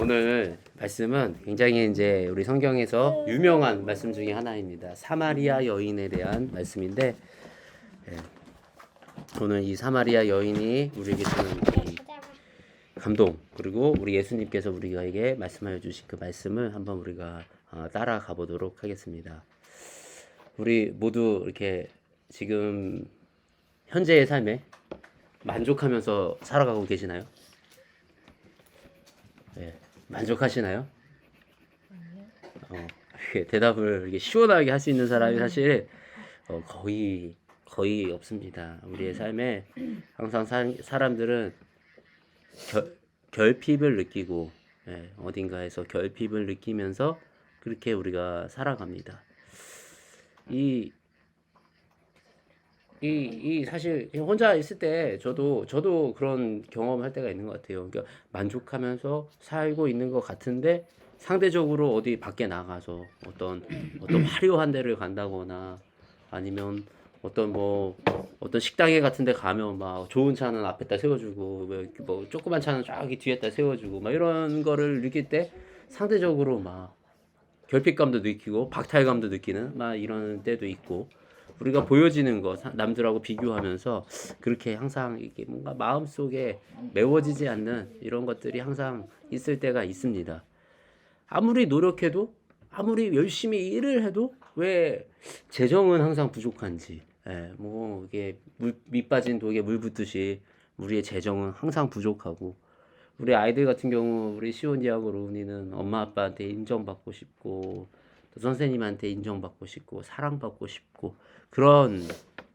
오늘 말씀은 굉장히 이제 우리 성경에서 유명한 말씀 중에 하나입니다. 사마리아 여인에 대한 말씀인데 예, 오늘 이 사마리아 여인이 우리에게 주는 이 감동 그리고 우리 예수님께서 우리에게 말씀하여 주신 그 말씀을 한번 우리가 어, 따라가 보도록 하겠습니다. 우리 모두 이렇게 지금 현재의 삶에 만족하면서 살아가고 계시나요? 네, 만족하시나요? 어, 대답을 이렇게 시원하게 할 수 있는 사람이 사실 어, 거의 거의 없습니다. 우리의 삶에 항상 사, 사람들은 결, 결핍을 느끼고 예, 어딘가에서 결핍을 느끼면서 그렇게 우리가 살아갑니다. 이 이, 이 사실 혼자 있을 때 저도 저도 그런 경험할 때가 있는 것 같아요. 그러니까 만족하면서 살고 있는 것 같은데 상대적으로 어디 밖에 나가서 어떤 어떤 화려한 데를 간다거나 아니면 어떤 뭐 어떤 식당에 같은 데 가면 막 좋은 차는 앞에다 세워주고 뭐, 뭐 조그만 차는 저기 뒤에다 세워주고 막 이런 거를 느낄 때 상대적으로 막 결핍감도 느끼고 박탈감도 느끼는 막 이런 때도 있고 우리가 보여지는 거 사- 남들하고 비교하면서 그렇게 항상 이게 뭔가 마음 속에 메워지지 않는 이런 것들이 항상 있을 때가 있습니다. 아무리 노력해도 아무리 열심히 일을 해도 왜 재정은 항상 부족한지 예, 뭐 이게 물, 밑 빠진 독에 물 붓듯이 우리의 재정은 항상 부족하고 우리 아이들 같은 경우 우리 시온이하고 로운이는 엄마 아빠한테 인정받고 싶고 또 선생님한테 인정받고 싶고 사랑받고 싶고 그런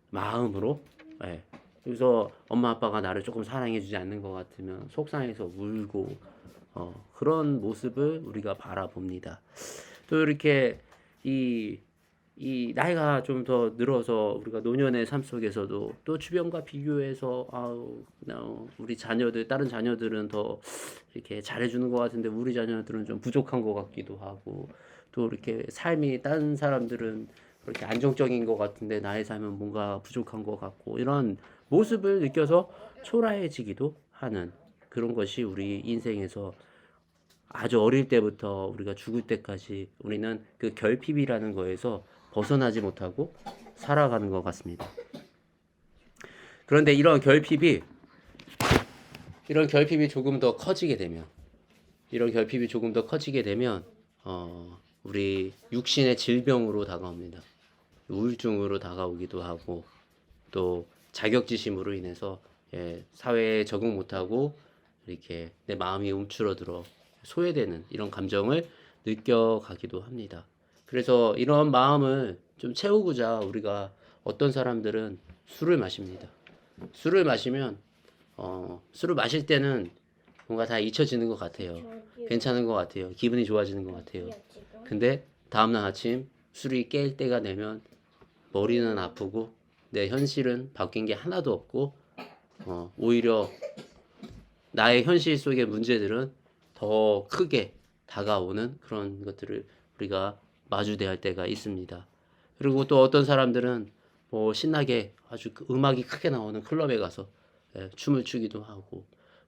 마음으로 예. 그래서 엄마 아빠가 나를 조금 사랑해주지 않는 것 같으면 속상해서 울고 어, 그런 모습을 우리가 바라봅니다. 또 이렇게 이, 이 나이가 좀 더 늘어서 우리가 노년의 삶 속에서도 또 주변과 비교해서 아우 나 우리 자녀들 다른 자녀들은 더 이렇게 잘해주는 것 같은데 우리 자녀들은 좀 부족한 것 같기도 하고 또 이렇게 삶이 다른 사람들은 그렇게 안정적인 것 같은데 나의 삶은 뭔가 부족한 것 같고 이런 모습을 느껴서 초라해지기도 하는 그런 것이 우리 인생에서 아주 어릴 때부터 우리가 죽을 때까지 우리는 그 결핍이라는 거에서 벗어나지 못하고 살아가는 것 같습니다. 그런데 이런 결핍이 이런 결핍이 조금 더 커지게 되면 이런 결핍이 조금 더 커지게 되면 어, 우리 육신의 질병으로 다가옵니다. 우울증으로 다가오기도 하고 또 자격지심으로 인해서 예, 사회에 적응 못하고 이렇게 내 마음이 움츠러들어 소외되는 이런 감정을 느껴가기도 합니다. 그래서 이런 마음을 좀 채우고자 우리가 어떤 사람들은 술을 마십니다. 술을 마시면 어, 술을 마실 때는 뭔가 다 잊혀지는 것 같아요. 괜찮은 것 같아요. 기분이 좋아지는 것 같아요. 근데 다음날 아침 술이 깰 때가 되면 머리는 아프고 내 현실은 바뀐 게 하나도 없고 어, 오히려 나의 현실 속의 문제들은 더 크게 다가오는 그런 것들을 우리가 마주대할 때가 있습니다. 그리고 또 어떤 사람들은 뭐 신나게 아주 그 음악이 크게 나오는 클럽에 가서 예, 춤을 추기도 하고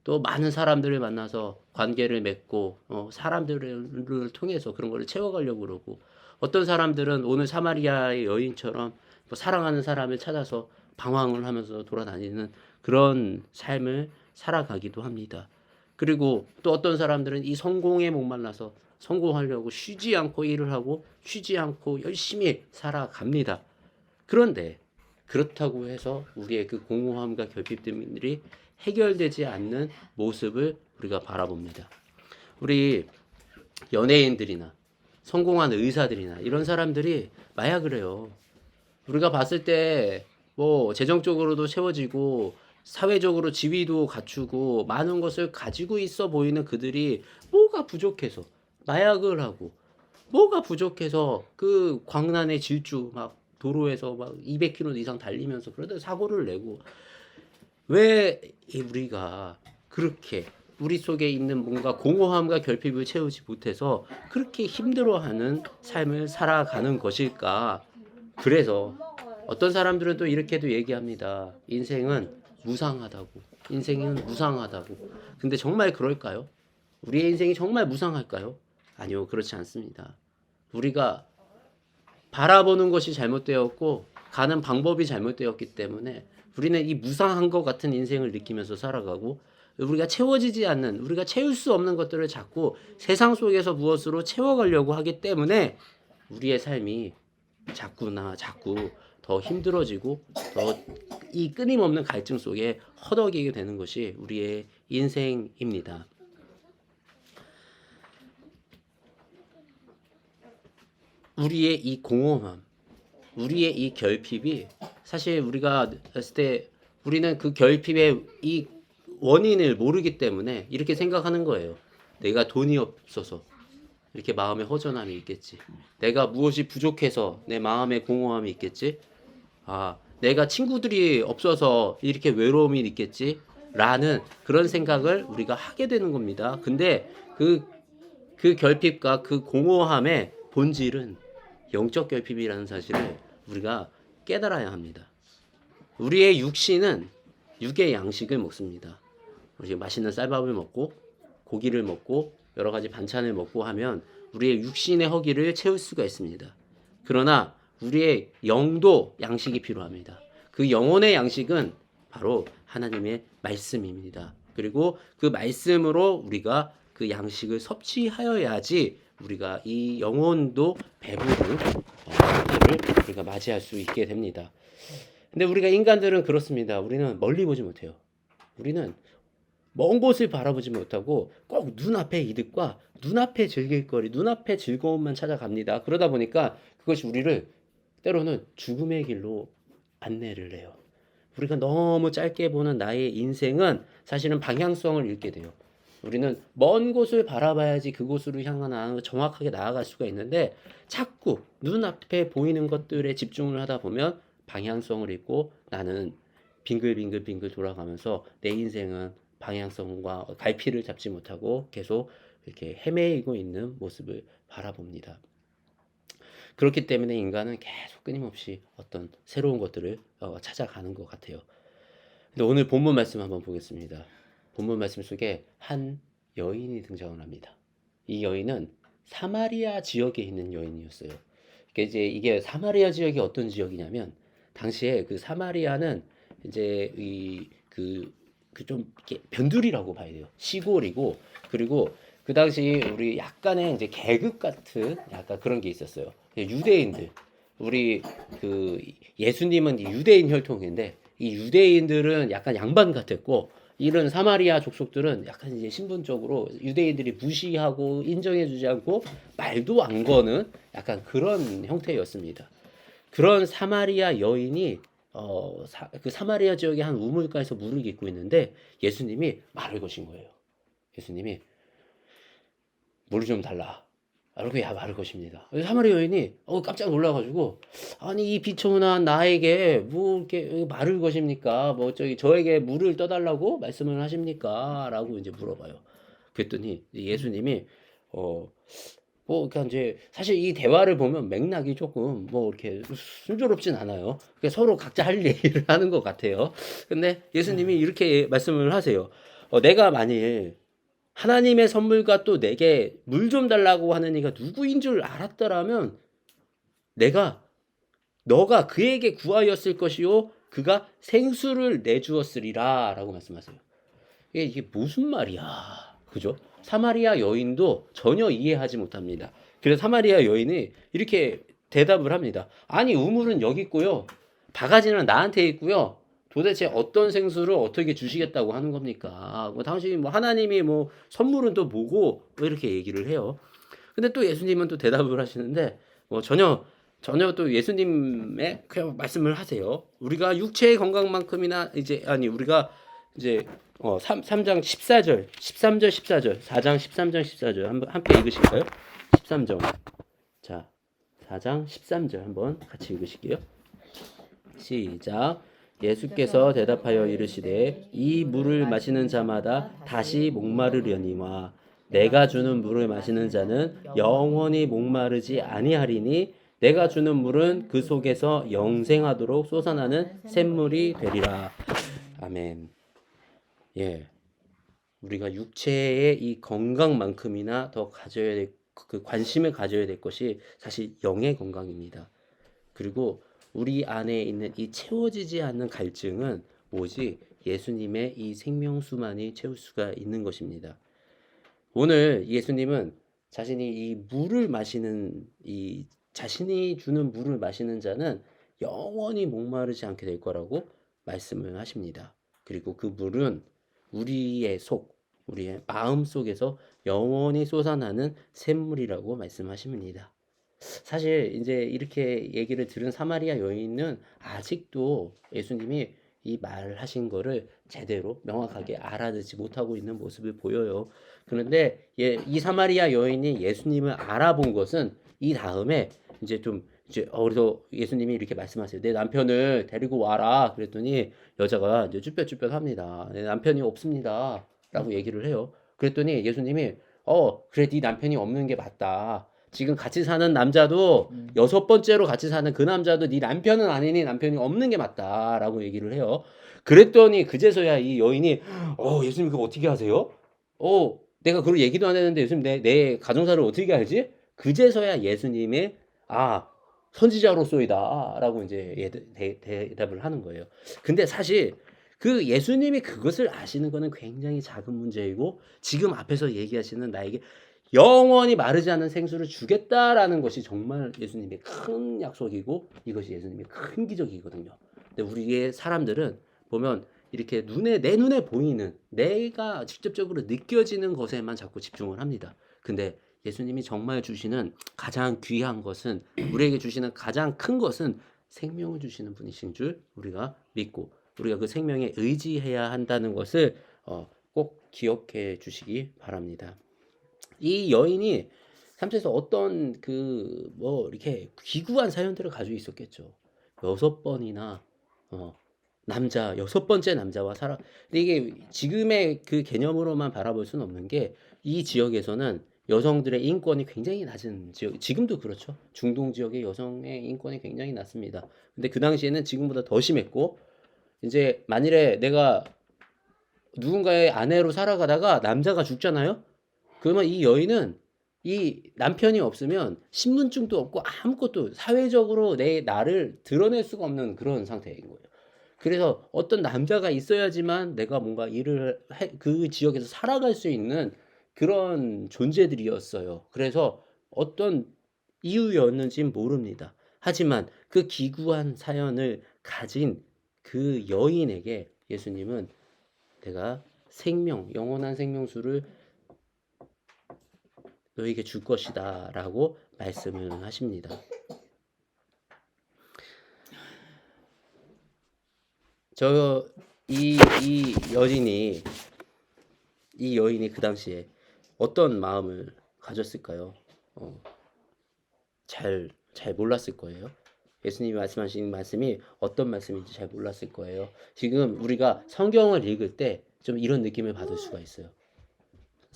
또 많은 사람들을 만나서 관계를 맺고 어, 사람들을 통해서 그런 거를 채워가려고 그러고 어떤 사람들은 오늘 사마리아의 여인처럼 뭐 사랑하는 사람을 찾아서 방황을 하면서 돌아다니는 그런 삶을 살아가기도 합니다. 그리고 또 어떤 사람들은 이 성공에 목말라서 성공하려고 쉬지 않고 일을 하고 쉬지 않고 열심히 살아갑니다. 그런데 그렇다고 해서 우리의 그 공허함과 결핍들이 해결되지 않는 모습을 우리가 바라봅니다. 우리 연예인들이나 성공한 의사들이나 이런 사람들이 마약을 해요. 우리가 봤을 때 뭐 재정적으로도 채워지고 사회적으로 지위도 갖추고 많은 것을 가지고 있어 보이는 그들이 뭐가 부족해서 마약을 하고 뭐가 부족해서 그 광란의 질주 막 도로에서 막 200km 이상 달리면서 그러다 사고를 내고 왜이 우리가 그렇게 우리 속에 있는 뭔가 공허함과 결핍을 채우지 못해서 그렇게 힘들어하는 삶을 살아가는 것일까? 그래서 어떤 사람들은 또 이렇게도 얘기합니다. 인생은 무상하다고. 인생은 무상하다고. 근데 정말 그럴까요? 우리의 인생이 정말 무상할까요? 아니요, 그렇지 않습니다. 우리가 바라보는 것이 잘못되었고 가는 방법이 잘못되었기 때문에 우리는 이 무상한 것 같은 인생을 느끼면서 살아가고 우리가 채워지지 않는 우리가 채울 수 없는 것들을 자꾸 세상 속에서 무엇으로 채워가려고 하기 때문에 우리의 삶이 자꾸나 자꾸 더 힘들어지고 더 이 끊임없는 갈증 속에 허덕이게 되는 것이 우리의 인생입니다. 우리의 이 공허함, 우리의 이 결핍이 사실 우리가 했을 때 우리는 그 결핍의 이 원인을 모르기 때문에 이렇게 생각하는 거예요. 내가 돈이 없어서 이렇게 마음에 허전함이 있겠지. 내가 무엇이 부족해서 내 마음에 공허함이 있겠지. 아, 내가 친구들이 없어서 이렇게 외로움이 있겠지. 라는 그런 생각을 우리가 하게 되는 겁니다. 근데 그, 그 결핍과 그 공허함의 본질은 영적 결핍이라는 사실을 우리가 깨달아야 합니다. 우리의 육신은 육의 양식을 먹습니다. 우리 맛있는 쌀밥을 먹고 고기를 먹고 여러 가지 반찬을 먹고 하면 우리의 육신의 허기를 채울 수가 있습니다. 그러나 우리의 영도 양식이 필요합니다. 그 영혼의 양식은 바로 하나님의 말씀입니다. 그리고 그 말씀으로 우리가 그 양식을 섭취하여야지 우리가 이 영혼도 배부른 어, 때를 우리가 맞이할 수 있게 됩니다. 근데 우리가 인간들은 그렇습니다. 우리는 멀리 보지 못해요. 우리는 먼 곳을 바라보지 못하고 꼭 눈앞의 이득과 눈앞의 즐길거리, 눈앞의 즐거움만 찾아갑니다. 그러다 보니까 그것이 우리를 때로는 죽음의 길로 안내를 해요. 우리가 너무 짧게 보는 나의 인생은 사실은 방향성을 잃게 돼요. 우리는 먼 곳을 바라봐야지 그곳으로 향하나 정확하게 나아갈 수가 있는데 자꾸 눈앞에 보이는 것들에 집중을 하다 보면 방향성을 잃고 나는 빙글빙글빙글 돌아가면서 내 인생은 방향성과 갈피를 잡지 못하고 계속 이렇게 헤매이고 있는 모습을 바라봅니다. 그렇기 때문에 인간은 계속 끊임없이 어떤 새로운 것들을 어, 찾아가는 것 같아요. 근데 오늘 본문 말씀 한번 보겠습니다. 본문 말씀 속에 한 여인이 등장을 합니다. 이 여인은 사마리아 지역에 있는 여인이었어요. 이게 이제 이게 사마리아 지역이 어떤 지역이냐면 당시에 그 사마리아는 이제 이그 그좀 변두리라고 봐야 돼요. 시골이고 그리고 그 당시 우리 약간의 이제 계급 같은 약간 그런 게 있었어요. 유대인들 우리 그 예수님은 유대인 혈통인데 이 유대인들은 약간 양반 같았고 이런 사마리아 족속들은 약간 이제 신분적으로 유대인들이 무시하고 인정해주지 않고 말도 안 거는 약간 그런 형태였습니다. 그런 사마리아 여인이 어, 사, 그 사마리아 지역의 한 우물가에서 물을 깃고 있는데 예수님이 말을 거신 거예요. 예수님이 물을 좀 달라. 이렇게 야 말을 것입니다. 사마리아 여인이 어 깜짝 놀라가지고 아니 이 비천한 나에게 뭐 이렇게 말을 것입니까? 뭐 저기 저에게 물을 떠달라고 말씀을 하십니까?라고 이제 물어봐요. 그랬더니 예수님이 어뭐 그러니까 이제 사실 이 대화를 보면 맥락이 조금 뭐 이렇게 순조롭진 않아요. 그러니까 서로 각자 할 얘기를 하는 것 같아요. 근데 예수님이 이렇게 말씀을 하세요. 어, 내가 만일 하나님의 선물과 또 내게 물 좀 달라고 하는 이가 누구인 줄 알았더라면 내가 너가 그에게 구하였을 것이요 그가 생수를 내주었으리라 라고 말씀하세요. 이게, 이게 무슨 말이야? 그죠? 사마리아 여인도 전혀 이해하지 못합니다. 그래서 사마리아 여인이 이렇게 대답을 합니다. 아니 우물은 여기 있고요. 바가지는 나한테 있고요. 도대체 어떤 생수를 어떻게 주시겠다고 하는 겁니까? 뭐 당신이 뭐 하나님이 뭐 선물은 또 뭐고 왜 이렇게 얘기를 해요? 근데 또 예수님은 또 대답을 하시는데 뭐 전혀 전혀 또 예수님의 그냥 말씀을 하세요. 우리가 육체의 건강만큼이나 이제 아니 우리가 이제 어 3, 3장 14절, 13절, 14절, 4장 13절, 14절 한번 함께 읽으실까요? 13절. 자, 4장 13절 한번 같이 읽으실게요. 시작. 예수께서 대답하여 이르시되 이 물을 마시는 자마다 다시 목마르려니와 내가 주는 물을 마시는 자는 영원히 목마르지 아니하리니 내가 주는 물은 그 속에서 영생하도록 솟아나는 샘물이 되리라. 아멘. 예. 우리가 육체의 이 건강만큼이나 더 가져야 될, 그 관심을 가져야 될 것이 사실 영의 건강입니다. 그리고 우리 안에 있는 이 채워지지 않는 갈증은 오직 예수님의 이 생명수만이 채울 수가 있는 것입니다. 오늘 예수님은 자신이 이 물을 마시는 이 자신이 주는 물을 마시는 자는 영원히 목마르지 않게 될 거라고 말씀을 하십니다. 그리고 그 물은 우리의 속, 우리의 마음 속에서 영원히 쏟아나는 샘물이라고 말씀하십니다. 사실 이제 이렇게 얘기를 들은 사마리아 여인은 아직도 예수님이 이 말하신 거를 제대로 명확하게 알아듣지 못하고 있는 모습을 보여요. 그런데 예, 이 사마리아 여인이 예수님을 알아본 것은 이 다음에 이제 좀 이제 어 그래서 예수님이 이렇게 말씀하세요. 내 남편을 데리고 와라. 그랬더니 여자가 이제 쭈뼛쭈뼛합니다. 내 남편이 없습니다.라고 얘기를 해요. 그랬더니 예수님이 어 그래 네 남편이 없는 게 맞다. 지금 같이 사는 남자도 음. 여섯 번째로 같이 사는 그 남자도 네 남편은 아니니 남편이 없는 게 맞다라고 얘기를 해요. 그랬더니 그제서야 이 여인이 어 예수님 그거 어떻게 하세요? 어 내가 그걸 얘기도 안 했는데 예수님 내, 내 가정사를 어떻게 알지? 그제서야 예수님이 아 선지자로소이다라고 이제 예- 대, 대답을 하는 거예요. 근데 사실 그 예수님이 그것을 아시는 거는 굉장히 작은 문제이고 지금 앞에서 얘기하시는 나에게 영원히 마르지 않는 생수를 주겠다라는 것이 정말 예수님의 큰 약속이고 이것이 예수님의 큰 기적이거든요. 근데 우리의 사람들은 보면 이렇게 눈에 내 눈에 보이는 내가 직접적으로 느껴지는 것에만 자꾸 집중을 합니다. 근데 예수님이 정말 주시는 가장 귀한 것은 우리에게 주시는 가장 큰 것은 생명을 주시는 분이신 줄 우리가 믿고 우리가 그 생명에 의지해야 한다는 것을 어, 꼭 기억해 주시기 바랍니다. 이 여인이 삶속에서 어떤 그 뭐 이렇게 기구한 사연들을 가지고 있었겠죠. 여섯 번이나 어, 남자 여섯 번째 남자와 살아. 근데 이게 지금의 그 개념으로만 바라볼 수는 없는 게 이 지역에서는 여성들의 인권이 굉장히 낮은 지역. 지금도 그렇죠. 중동 지역의 여성의 인권이 굉장히 낮습니다. 근데 그 당시에는 지금보다 더 심했고 이제 만일에 내가 누군가의 아내로 살아가다가 남자가 죽잖아요. 그러면 이 여인은 이 남편이 없으면 신분증도 없고 아무것도 사회적으로 내 나를 드러낼 수가 없는 그런 상태인 거예요. 그래서 어떤 남자가 있어야지만 내가 뭔가 일을 해, 그 지역에서 살아갈 수 있는 그런 존재들이었어요. 그래서 어떤 이유였는지는 모릅니다. 하지만 그 기구한 사연을 가진 그 여인에게 예수님은 내가 생명, 영원한 생명수를 너에게 줄 것이다 라고 말씀을 하십니다. 저, 이, 이 여인이, 이 여인이 그 당시에 어떤 마음을 가졌을까요? 어, 잘, 잘 몰랐을 거예요. 예수님이 말씀하신 말씀이 어떤 말씀인지 잘 몰랐을 거예요. 지금 우리가 성경을 읽을 때 좀 이런 느낌을 받을 수가 있어요.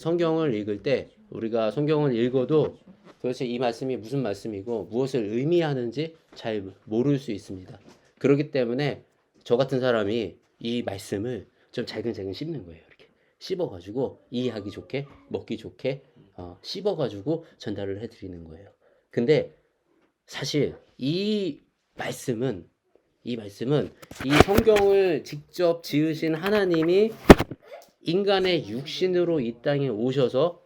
성경을 읽을 때 우리가 성경을 읽어도 도대체 이 말씀이 무슨 말씀이고 무엇을 의미하는지 잘 모를 수 있습니다. 그렇기 때문에 저 같은 사람이 이 말씀을 좀 잘근잘근 씹는 거예요. 이렇게 씹어가지고 이해하기 좋게 먹기 좋게 어, 씹어가지고 전달을 해드리는 거예요. 근데 사실 이 말씀은 이 말씀은 이 성경을 직접 지으신 하나님이 인간의 육신으로 이 땅에 오셔서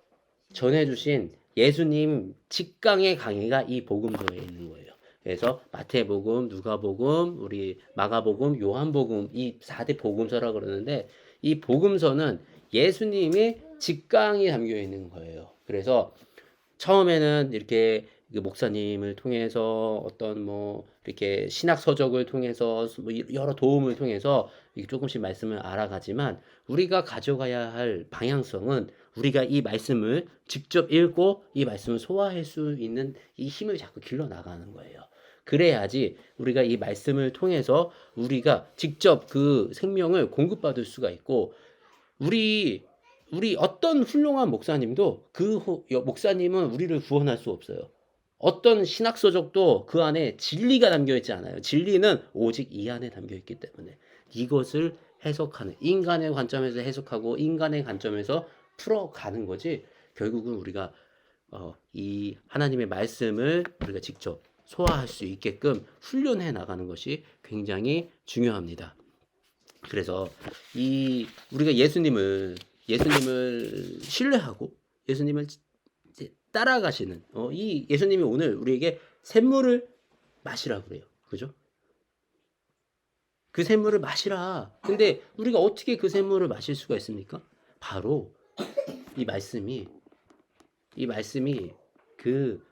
전해주신 예수님 직강의 강의가 이 복음서에 있는 거예요. 그래서 마태복음, 누가복음, 우리 마가복음, 요한복음 이 4대 복음서라 그러는데 이 복음서는 예수님의 직강이 담겨 있는 거예요. 그래서 처음에는 이렇게 그 목사님을 통해서 어떤 뭐 이렇게 신학 서적을 통해서 뭐 여러 도움을 통해서 조금씩 말씀을 알아가지만 우리가 가져가야 할 방향성은 우리가 이 말씀을 직접 읽고 이 말씀을 소화할 수 있는 이 힘을 자꾸 길러 나가는 거예요. 그래야지 우리가 이 말씀을 통해서 우리가 직접 그 생명을 공급받을 수가 있고 우리 우리 어떤 훌륭한 목사님도 그 목사님은 우리를 구원할 수 없어요. 어떤 신학 서적도 그 안에 진리가 담겨 있지 않아요. 진리는 오직 이 안에 담겨 있기 때문에 이것을 해석하는 인간의 관점에서 해석하고 인간의 관점에서 풀어가는 거지 결국은 우리가 어, 이 하나님의 말씀을 우리가 직접 소화할 수 있게끔 훈련해 나가는 것이 굉장히 중요합니다. 그래서 이 우리가 예수님을 예수님을 신뢰하고 예수님을 따라가시는 어, 이 예수님이 오늘 우리에게 샘물을 마시라 그래요. 그죠? 그 샘물을 마시라. 근데 우리가 어떻게 그 샘물을 마실 수가 있습니까? 바로 이 말씀이 이 말씀이 그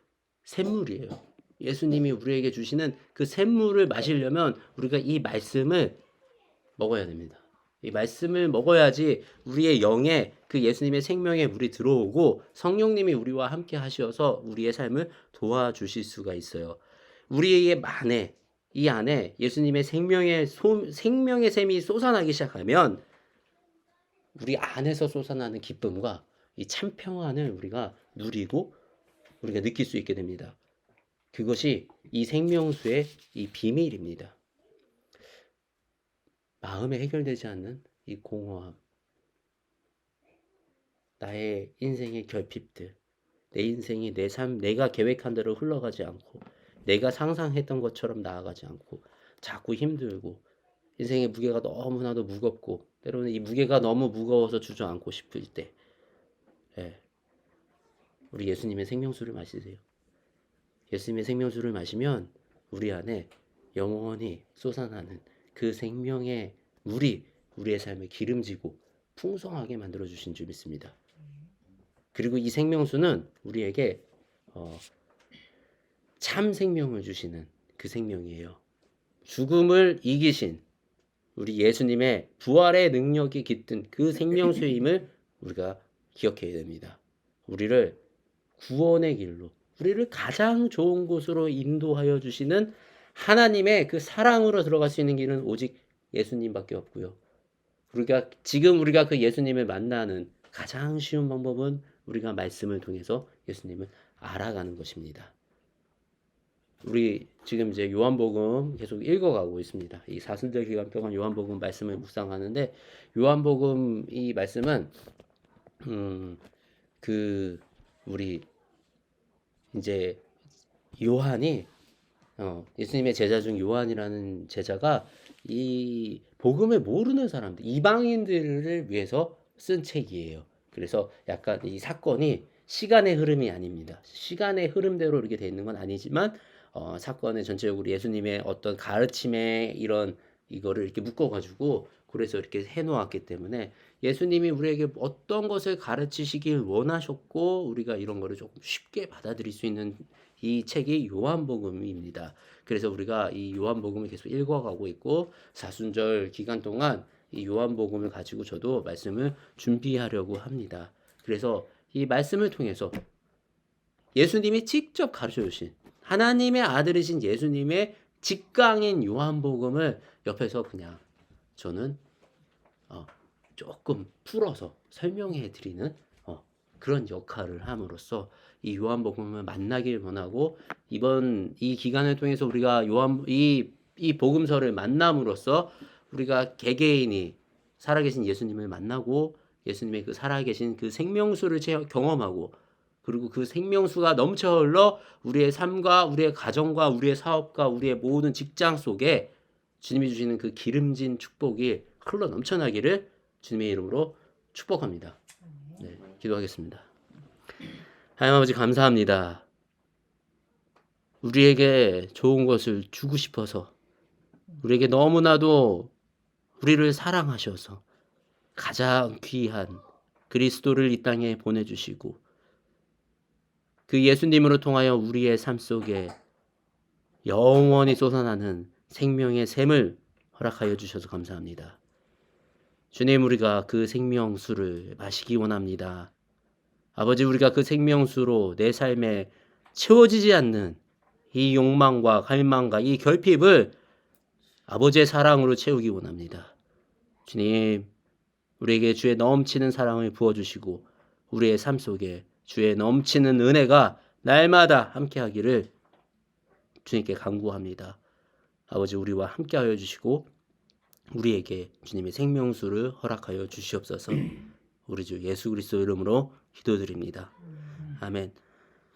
샘물이에요. 예수님이 우리에게 주시는 그 샘물을 마시려면 우리가 이 말씀을 먹어야 됩니다. 이 말씀을 먹어야지 우리의 영에 그 예수님의 생명의 물이 들어오고 성령님이 우리와 함께 하셔서 우리의 삶을 도와주실 수가 있어요. 우리의 안에 이 안에 예수님의 생명의 소, 생명의 샘이 솟아나기 시작하면 우리 안에서 솟아나는 기쁨과 이 참 평안을 우리가 누리고 우리가 느낄 수 있게 됩니다. 그것이 이 생명수의 이 비밀입니다. 마음에 해결되지 않는 이 공허함, 나의 인생의 결핍들, 내 인생이 내 삶, 내가 계획한 대로 흘러가지 않고, 내가 상상했던 것처럼 나아가지 않고, 자꾸 힘들고, 인생의 무게가 너무나도 무겁고, 때로는 이 무게가 너무 무거워서 주저앉고 싶을 때, 예. 우리 예수님의 생명수를 마시세요. 예수님의 생명수를 마시면 우리 안에 영원히 솟아나는 그 생명의 물이 우리의 삶을 기름지고 풍성하게 만들어 주신 줄 믿습니다. 그리고 이 생명수는 우리에게 어, 참 생명을 주시는 그 생명이에요. 죽음을 이기신 우리 예수님의 부활의 능력이 깃든 그 생명수임을 우리가 기억해야 됩니다. 우리를 구원의 길로, 우리를 가장 좋은 곳으로 인도하여 주시는 하나님의 그 사랑으로 들어갈 수 있는 길은 오직 예수님밖에 없고요. 우리가 지금 우리가 그 예수님을 만나는 가장 쉬운 방법은 우리가 말씀을 통해서 예수님을 알아가는 것입니다. 우리 지금 이제 요한복음 계속 읽어가고 있습니다. 이 사순절 기간 동안 요한복음 말씀을 묵상하는데 요한복음 이 말씀은 음, 그 우리 이제 요한이 어, 예수님의 제자 중 요한이라는 제자가 이 복음을 모르는 사람들, 이방인들을 위해서 쓴 책이에요. 그래서 약간 이 사건이 시간의 흐름이 아닙니다. 시간의 흐름대로 이렇게 돼 있는 건 아니지만 어, 사건의 전체적으로 예수님의 어떤 가르침에 이런 이거를 이렇게 묶어가지고 그래서 이렇게 해놓았기 때문에 예수님이 우리에게 어떤 것을 가르치시길 원하셨고 우리가 이런 거를 조금 쉽게 받아들일 수 있는 이 책이 요한복음입니다. 그래서 우리가 이 요한복음을 계속 읽어가고 있고 사순절 기간 동안 이 요한복음을 가지고 저도 말씀을 준비하려고 합니다. 그래서 이 말씀을 통해서 예수님이 직접 가르쳐 주신 하나님의 아들이신 예수님의 직강인 요한복음을 옆에서 그냥 저는 어, 조금 풀어서 설명해 드리는 어, 그런 역할을 함으로써 이 요한복음을 만나길 원하고 이번 이 기간을 통해서 우리가 요한 이, 이 복음서를 만남으로써 우리가 개개인이 살아계신 예수님을 만나고 예수님의 그 살아계신 그 생명수를 체- 경험하고 그리고 그 생명수가 넘쳐 흘러 우리의 삶과 우리의 가정과 우리의 사업과 우리의 모든 직장 속에 주님이 주시는 그 기름진 축복이 흘러 넘쳐나기를 주님의 이름으로 축복합니다. 네, 기도하겠습니다. 하나님 아버지 감사합니다. 우리에게 좋은 것을 주고 싶어서 우리에게 너무나도 우리를 사랑하셔서 가장 귀한 그리스도를 이 땅에 보내주시고 그 예수님으로 통하여 우리의 삶 속에 영원히 솟아나는 생명의 샘을 허락하여 주셔서 감사합니다. 주님 우리가 그 생명수를 마시기 원합니다. 아버지 우리가 그 생명수로 내 삶에 채워지지 않는 이 욕망과 갈망과 이 결핍을 아버지의 사랑으로 채우기 원합니다. 주님 우리에게 주의 넘치는 사랑을 부어주시고 우리의 삶 속에 주의 넘치는 은혜가 날마다 함께하기를 주님께 간구합니다. 아버지 우리와 함께하여 주시고 우리에게 주님의 생명수를 허락하여 주시옵소서. 우리 주 예수 그리스도 이름으로 기도드립니다. 아멘.